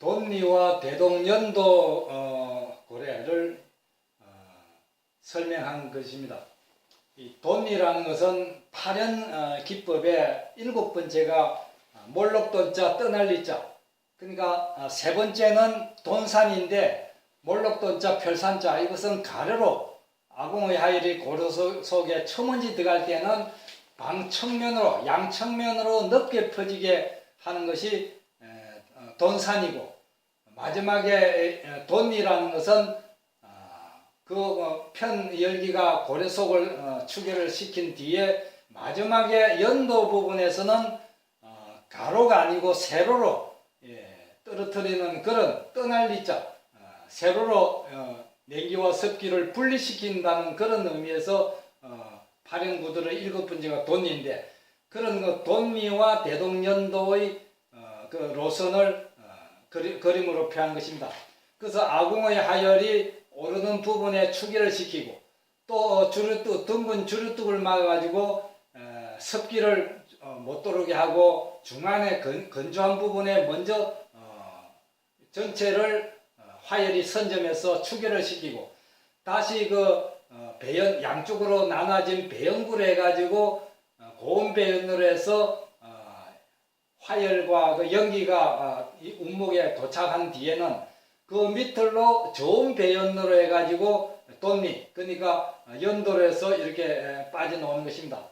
돈리와 대동연도 어, 고래를 어, 설명한 것입니다. 이 돈리라는 것은 파련 어, 기법의 일곱 번째가 몰록돈자 떠날리자. 그러니까 어, 세 번째는 돈산인데 몰록돈자 별산자 이것은 가래로 아궁의 하열이 고려 속- 속에 처먼지 들어갈 때는 방측면으로 양측면으로 넓게 퍼지게 하는 것이 돈산이고 마지막에 에, 돈이라는 것은 아, 그편 열기가 고래 속을 어, 추계를 시킨 뒤에 마지막에 연도 부분에서는 어, 가로가 아니고 세로로 예, 떨어뜨리는 그런 떠날리자 어, 세로로 어, 냉기와 습기를 분리시킨다는 그런 의미에서 어, 발행구들의 일곱 번째가 돈인데 그런 그 돈미와 대동연도의 어, 그 로선을 어, 그리, 그림으로 표한 것입니다. 그래서 아궁의 하열이 오르는 부분에 추기를 시키고 또 주류뚝 둥근 주류뚝을 막아가지고 에, 습기를 어, 못 들어오게 하고 중간에 건, 건조한 부분에 먼저 어, 전체를 어, 화열이 선점해서 추결을 시키고 다시 그 어, 배연 양쪽으로 나눠진 배연구를 해가지고 어, 고온 배연으로 해서 어, 화열과 그 연기가 어, 이 운목에 도착한 뒤에는 그 밑으로 좋은 배연으로 해가지고 돈리 그러니까 연도로 해서 이렇게 에, 빠져나오는 것입니다.